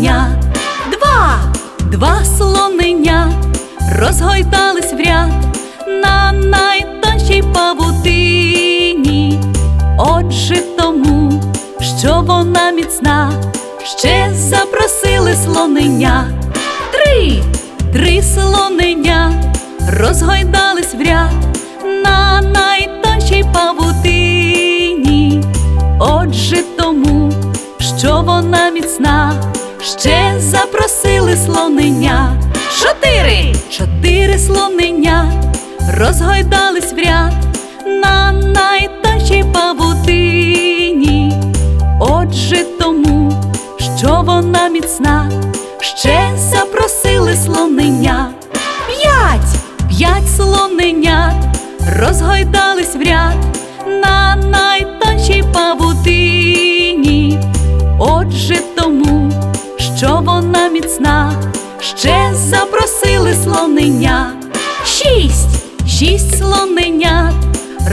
слонення. Два, два слонення розгойдались в ряд на найтоншій павутині. Отже, тому, що вона міцна, ще запросили слонення. Три, три слонення розгойдались в ряд на найтоншій павутині. Отже, тому, що вона міцна, ще запросили слонення. Чотири, чотири слонення розгойдались в ряд на найтоншій павутині. Отже, тому, що вона міцна, ще запросили слонення. П'ять, п'ять слоненят розгойдались в ряд на найтоншій павутині. Отже, тому, що вона міцна, ще запросили слонення. Шість, шість слоненят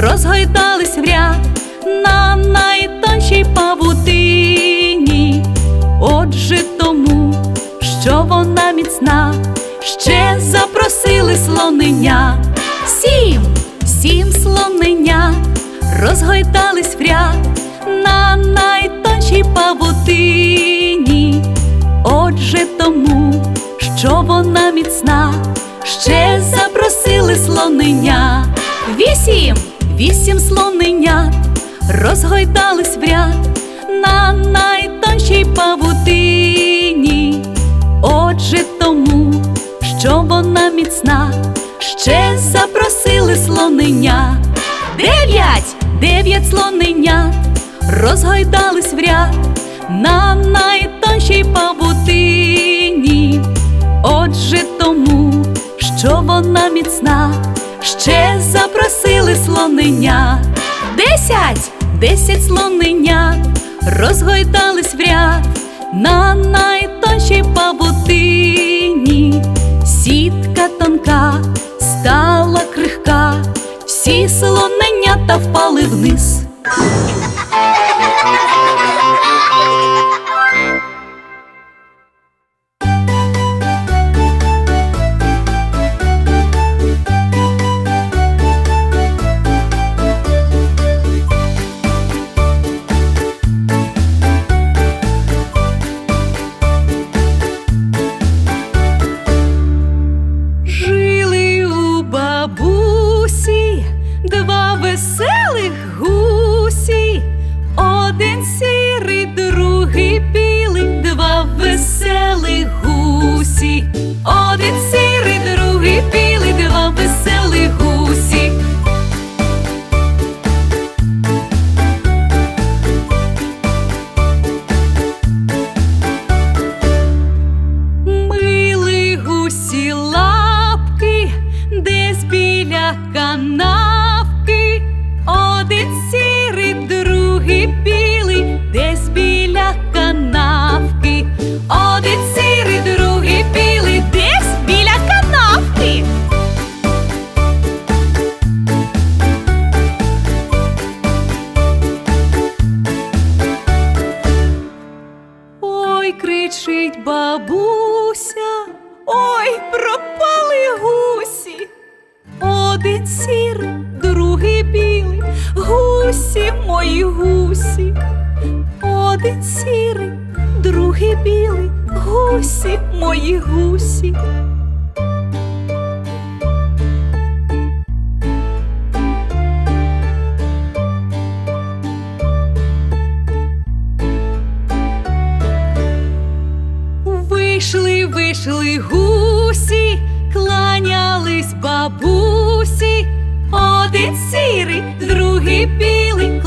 розгойдались в ряд на найтоншій павутині. Отже, тому, що вона міцна, ще запросили слонення. Сім, сім слоненят розгойдались в ряд на найтоншій павутині. Отже, тому, що вона міцна, ще запросили слонення. Вісім, вісім слоненят розгойдались в ряд на найтоншій павутині. Отже, тому, що вона міцна, ще запросили слонення. Дев'ять, дев'ять слоненят розгойдались в ряд на найтоншій павутині. Отже, тому, що вона міцна, ще запросили слонення. Десять, десять слоненят розгойдались в ряд на найтоншій павутині. Сітка тонка стала крихка, всі слоненята впали вниз. Вийшли, гусі, кланялись бабусі, один сірий, другий білий,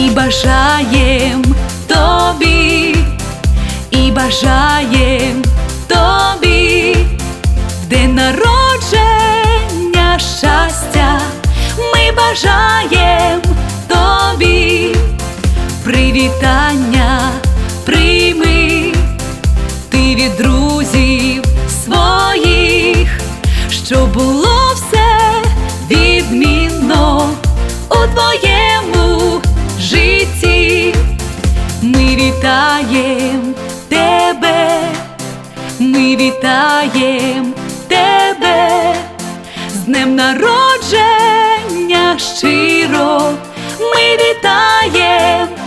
і бажаєм тобі, і бажаєм тобі, де народження щастя, ми бажаєм тобі, привітання прийми, ти від друзів своїх, що було все відмінно у твоє. вітаєм тебе, ми вітаєм тебе, з днем народження щиро, ми вітаєм.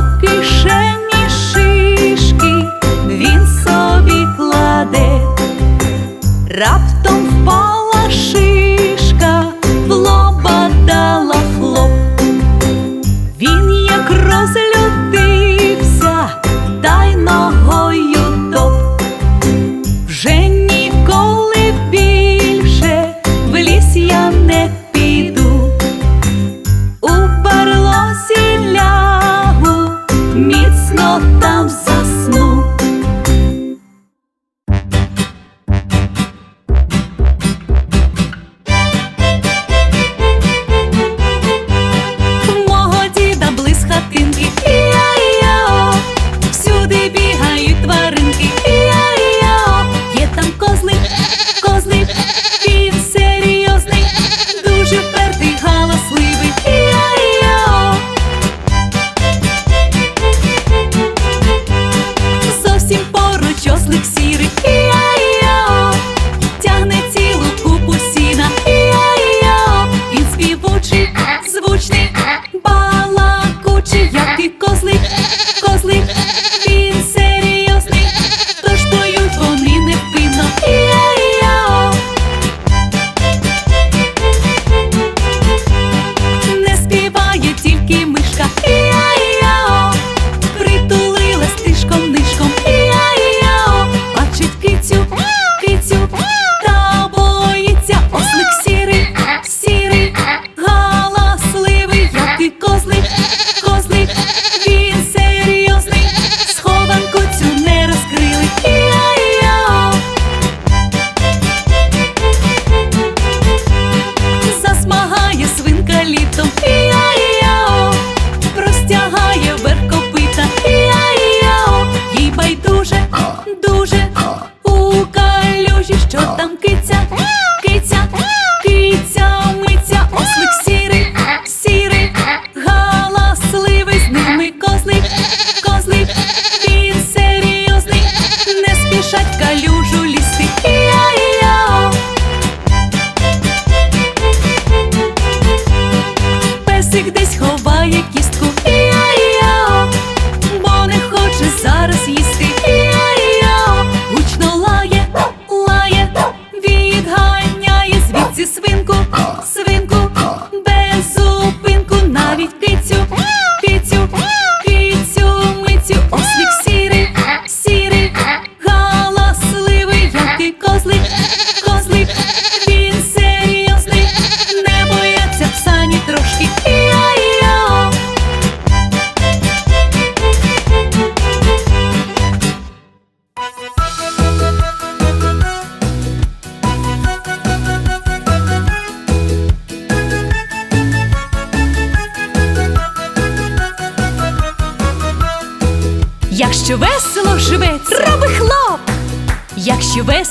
до кишень.